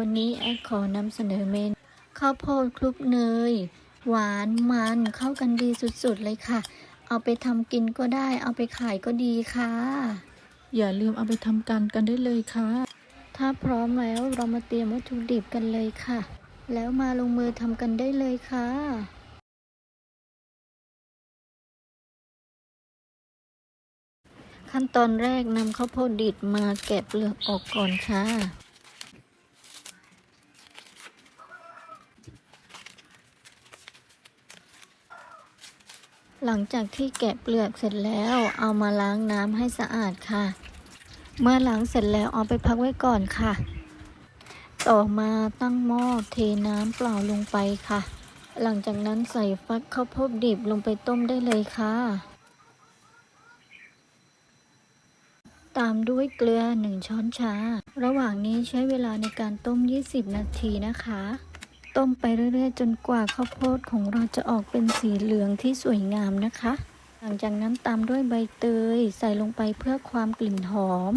วันนี้แอดขอนำเสนอเมนูข้าวโพดคลุกเนย หวานมันเข้ากันดีสุดๆเลยค่ะ เอาไปทำกินก็ได้ เอาไปขายก็ดีค่ะ อย่าลืมเอาไปทำกันกันได้เลยค่ะ ถ้าพร้อมแล้วเรามาเตรียมวัตถุดิบกันเลยค่ะ แล้วมาลงมือทำกันได้เลยค่ะขั้นตอนแรกนำข้าวโพดดิบมาแกะเปลือกออกก่อนค่ะ หลังจากที่แกะเปลือกเสร็จแล้วเอามาล้างน้ำให้สะอาดค่ะ เมื่อล้างเสร็จแล้วเอาไปพักไว้ก่อนค่ะ ต่อมาตั้งหม้อเทน้ำเปล่าลงไปค่ะ หลังจากนั้นใส่ฟักข้าวโพดดิบลงไปต้มได้เลยค่ะ ตามด้วยเกลือ 1 ช้อนชา ระหว่างนี้ใช้เวลาในการต้ม 20 นาทีนะคะ ต้มไปเรื่อย ๆ จนกว่าข้าวโพดของเราจะออกเป็นสีเหลืองที่สวยงามนะคะ หลังจากนั้นตามด้วยใบเตยใส่ลงไปเพื่อความกลิ่นหอม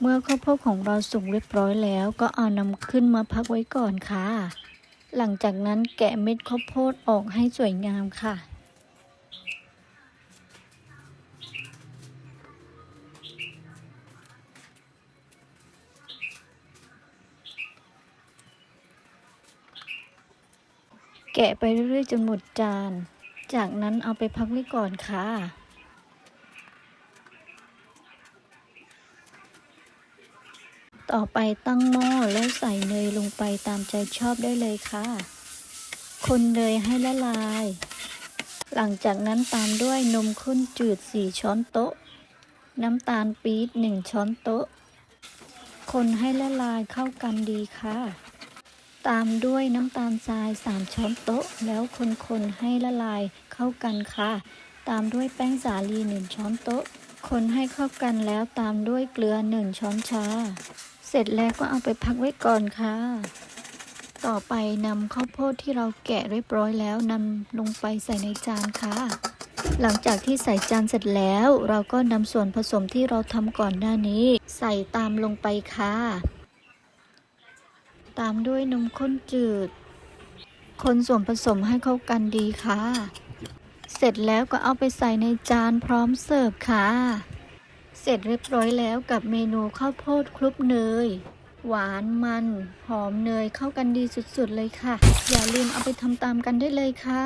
เมื่อข้าวโพดของเราสุกเรียบร้อยแล้ว ก็เอานำขึ้นมาพักไว้ก่อนค่ะ หลังจากนั้นแกะเม็ดข้าวโพดออกให้สวยงามค่ะ แกะไปเรื่อยๆจนหมดจาน จากนั้นเอาไปพักไว้ก่อนค่ะ ต่อไปตั้งหม้อแล้วใส่เนยลงไปตามใจชอบได้เลยค่ะ คนเนยให้ละลาย หลังจากนั้นตามด้วยนมข้นจืด 4 ช้อนโต๊ะ น้ำตาลปี๊บ1ช้อนโต๊ะ คนให้ละลายเข้ากันดีค่ะ ตามด้วยน้ำตาลทราย 3 ช้อนโต๊ะ แล้วคนๆให้ละลายเข้ากันค่ะ ตามด้วยแป้งสาลี 1 ช้อนโต๊ะ คนให้เข้ากันแล้วตามด้วยเกลือ 1 ช้อนชา เสร็จแล้วก็เอาไปพักไว้ก่อนค่ะ ต่อไปนำข้าวโพดที่เราแกะเรียบร้อยแล้วนำลงไปใส่ในจานค่ะ หลังจากที่ใส่จานเสร็จแล้ว เราก็นำส่วนผสมที่เราทำก่อนหน้านี้ ใส่ตามลงไปค่ะ ตามด้วยนมข้นจืด คนส่วนผสมให้เข้ากันดีค่ะ เสร็จแล้วก็เอาไปใส่ในจานพร้อมเสิร์ฟค่ะ เสร็จเรียบร้อยแล้วกับเมนูข้าวโพดคลุกเนย หวานมัน หอมเนยเข้ากันดีสุดๆเลยค่ะ อย่าลืมเอาไปทำตามกันได้เลยค่ะ